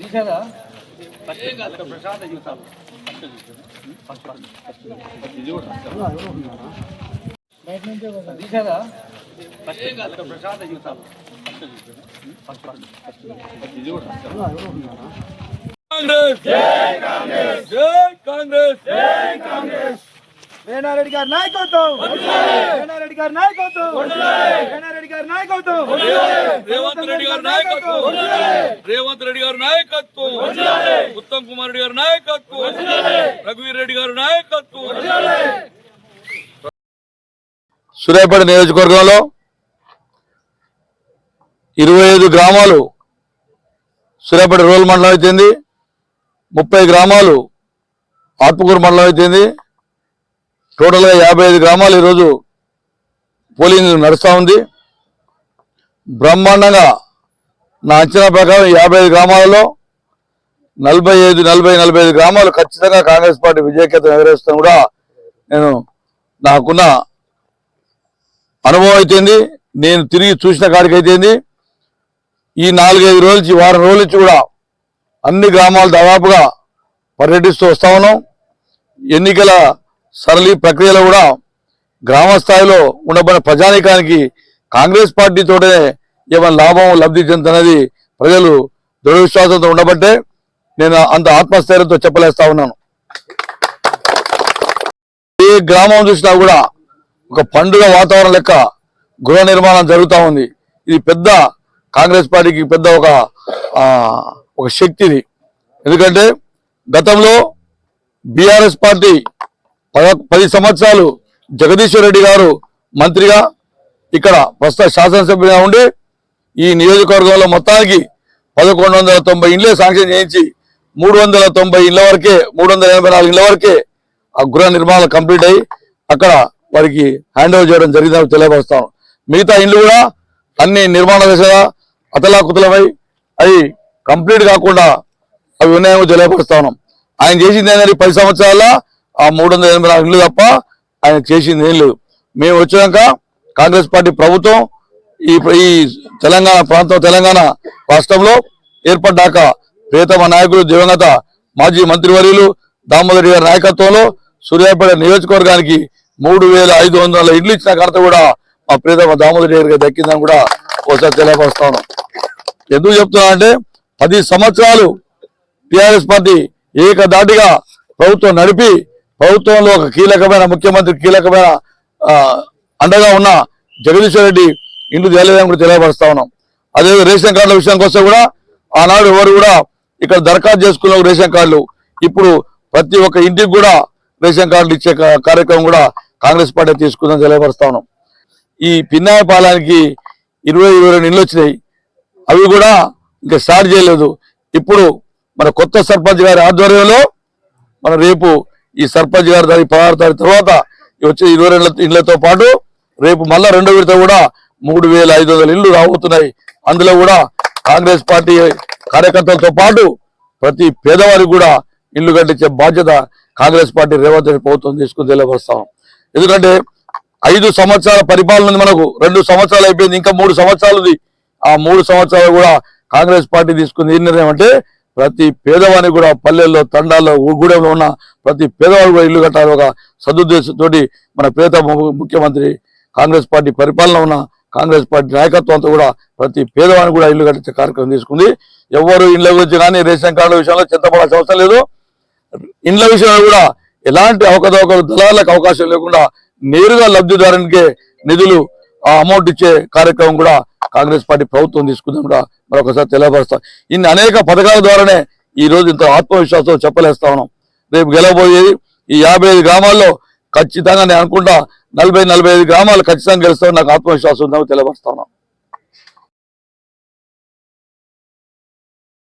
తీసారా ప్రశాంత జీవితాలు తీసారా ప్రశాంత జీవితాలు కాంగ్రెస్! జై కాంగ్రెస్! జై కాంగ్రెస్! జై కాంగ్రెస్! రేణారెడ్డి గారి నాయకత్వం! రేణారెడ్డి గారి నాయకత్వం! నాయకత్వం. రేవంత్ రెడ్డి గారి నాయకత్వం. రేవంత్ రెడ్డి గారి నాయకత్వం. ఉత్తమ్ కుమార్ రెడ్డి గారి నాయకత్వం. రఘువీర్ రెడ్డి గారి నాయకత్వం. సూర్యాపేట నియోజకవర్గంలో ఇరవై ఐదు గ్రామాలు సూర్యాపేట రూరల్ మండలం అయితేంది ముప్పై గ్రామాలు ఆత్మకూరు మండలం అయితేంది టోటల్గా యాభై ఐదు గ్రామాలు ఈరోజు పోలింగ్ నడుస్తూ ఉంది. బ్రహ్మాండంగా నా అంచనా ప్రకారం యాభై ఐదు గ్రామాలలో నలభై ఐదు నలభై నలభై ఐదు గ్రామాలు ఖచ్చితంగా కాంగ్రెస్ పార్టీ విజయకేతం ఎగరేస్తాను కూడా నేను నాకున్న అనుభవం అయితేంది. నేను తిరిగి చూసిన కాడికి అయితేంది. ఈ నాలుగైదు రోజుల నుంచి వారం రోజుల నుంచి కూడా అన్ని గ్రామాలు దాదాపుగా పర్యటిస్తూ వస్తా ఉన్నాం. ఎన్నికల సరళి ప్రక్రియలో కూడా గ్రామ స్థాయిలో ఉండబడిన ప్రజానీకానికి కాంగ్రెస్ పార్టీతోనే ఏమైనా లాభం లబ్ధి చెందుతున్నది ప్రజలు దృఢవిశ్వాసంతో ఉండబట్టే నేను అంత ఆత్మస్థైర్యంతో చెప్పలేస్తా ఉన్నాను. ఏ గ్రామం చూసినా కూడా ఒక పండుగ వాతావరణం లెక్క గృహ నిర్మాణం జరుగుతూ ఉంది. ఇది పెద్ద కాంగ్రెస్ పార్టీకి పెద్ద ఒక ఒక శక్తి ఇది ఎందుకంటే గతంలో బీఆర్ఎస్ పార్టీ పద పది సంవత్సరాలు జగదీశ్వర్ రెడ్డి గారు మంత్రిగా ఇక్కడ ప్రస్తుత శాసనసభ్యుగా ఉండి ఈ నియోజకవర్గంలో మొత్తానికి పదకొండు వందల తొంభై ఇండ్లే శాంక్షన్ చేయించి మూడు వందల తొంభై ఇళ్ళ వరకే మూడు వందల ఎనభై నాలుగు ఇండ్ల వరకే ఆ గృహ నిర్మాణాలు కంప్లీట్ అయ్యి అక్కడ వారికి హ్యాండ్ ఓవర్ చేయడం జరిగిందని తెలియపరుస్తాను మిగతా ఇండ్లు కూడా అన్ని నిర్మాణ దశగా అతలాకుతలమై అవి కంప్లీట్ కాకుండా అవి ఉన్నాయేమో తెలియపరుస్తాను ఆయన చేసింది ఏంటంటే పది సంవత్సరాల ఆ మూడు వందల ఎనభై నాలుగు ఇల్లు తప్ప ఆయన చేసింది ఏం లేదు. మేము వచ్చినాక కాంగ్రెస్ పార్టీ ప్రభుత్వం ఈ ఈ తెలంగాణ ప్రాంతం తెలంగాణ రాష్ట్రంలో ఏర్పడ్డాక ప్రియతమ నాయకులు దివంగత మాజీ మంత్రివర్యులు దామోదర్ గారి నాయకత్వంలో సూర్యాపేట నియోజకవర్గానికి మూడు వేల ఐదు వందల ఇడ్లు ఇచ్చిన ఘనత కూడా మా ప్రియతమ దామోదర్ గారికి దక్కిందని కూడా ఒకసారి తెలియపరుస్తాను ఎందుకు చెప్తున్నా అంటే పది సంవత్సరాలు టిఆర్ఎస్ పార్టీ ఏకదాటిగా ప్రభుత్వం నడిపి ప్రభుత్వంలో ఒక కీలకమైన ముఖ్యమంత్రి కీలకమైన అండగా ఉన్న జగదీశ్వర్ రెడ్డి ఇండ్లు తేలేదని కూడా తెలియపరుస్తా ఉన్నాం. అదే రేషన్ కార్డుల విషయానికి వస్తే కూడా ఆనాడు ఎవరు కూడా ఇక్కడ దరఖాస్తు చేసుకున్న రేషన్ కార్డులు. ఇప్పుడు ప్రతి ఒక్క ఇంటికి కూడా రేషన్ కార్డులు ఇచ్చే కార్యక్రమం కూడా కాంగ్రెస్ పార్టీ తీసుకుందని తెలియపరుస్తా ఉన్నాం. ఈ పిన్నాయ పాలానికి ఇరవై ఇరవై రెండు ఇండ్లు వచ్చినాయి. అవి కూడా ఇంకా స్టార్ట్ చేయలేదు. ఇప్పుడు మన కొత్త సర్పంచ్ గారి ఆధ్వర్యంలో మన రేపు ఈ సర్పంచ్ గారి తారీఖు పదహారు తారీఖు తర్వాత వచ్చే ఇరవై రెండు ఇళ్ళతో పాటు రేపు మళ్ళా రెండో విడత కూడా మూడు వేల ఐదు వందల ఇళ్ళు రాబోతున్నాయి. అందులో కూడా కాంగ్రెస్ పార్టీ కార్యకర్తలతో పాటు ప్రతి పేదవారికి కూడా ఇల్లు కట్టించే బాధ్యత కాంగ్రెస్ పార్టీ రేవంత్ రెడ్డి ప్రభుత్వం తీసుకుని తెలియపరుస్తాం ఎందుకంటే ఐదు సంవత్సరాల పరిపాలన ఉంది మనకు. రెండు సంవత్సరాలు అయిపోయింది ఇంకా మూడు సంవత్సరాలు ఆ మూడు సంవత్సరాలు కూడా కాంగ్రెస్ పార్టీ తీసుకుంది ఏం నిర్ణయం అంటే ప్రతి పేదవాడిని కూడా పల్లెల్లో తండాల్లో గూడెంలో ఉన్న ప్రతి పేదవాడు కూడా ఇల్లు కట్టాలి. ఒక సదుద్దేశంతోటి మన పేద ముఖ్యమంత్రి కాంగ్రెస్ పార్టీ పరిపాలన ఉన్న కాంగ్రెస్ పార్టీ నాయకత్వంతో కూడా ప్రతి పేదవానికి కూడా ఇల్లు కట్టించే కార్యక్రమం తీసుకుంది. ఎవరు ఇండ్ల గురించి కానీ రేషన్ కార్డుల విషయంలో చింతపడాల్సిన అవసరం లేదు. ఇండ్ల విషయంలో కూడా ఎలాంటి అవకతవకలు దళాలకు అవకాశం లేకుండా నేరుగా లబ్ధిదారునికే నిధులు ఆ అమౌంట్ ఇచ్చే కార్యక్రమం కూడా కాంగ్రెస్ పార్టీ ప్రభుత్వం తీసుకుందని కూడా మరొకసారి తెలియపరుస్తాం. ఇన్ని అనేక పథకాల ద్వారానే ఈ రోజు ఇంత ఆత్మవిశ్వాసం చెప్పలేస్తా ఉన్నాం. రేపు గెలవబోయేది ఈ యాభై ఐదు గ్రామాల్లో ఖచ్చితంగా నేను అనుకుంటా నలభై నలభై ఐదు గ్రామాలు ఖచ్చితంగా గెలుస్తామని నాకు ఆత్మవిశ్వాసం ఉందని తెలియపరుస్తా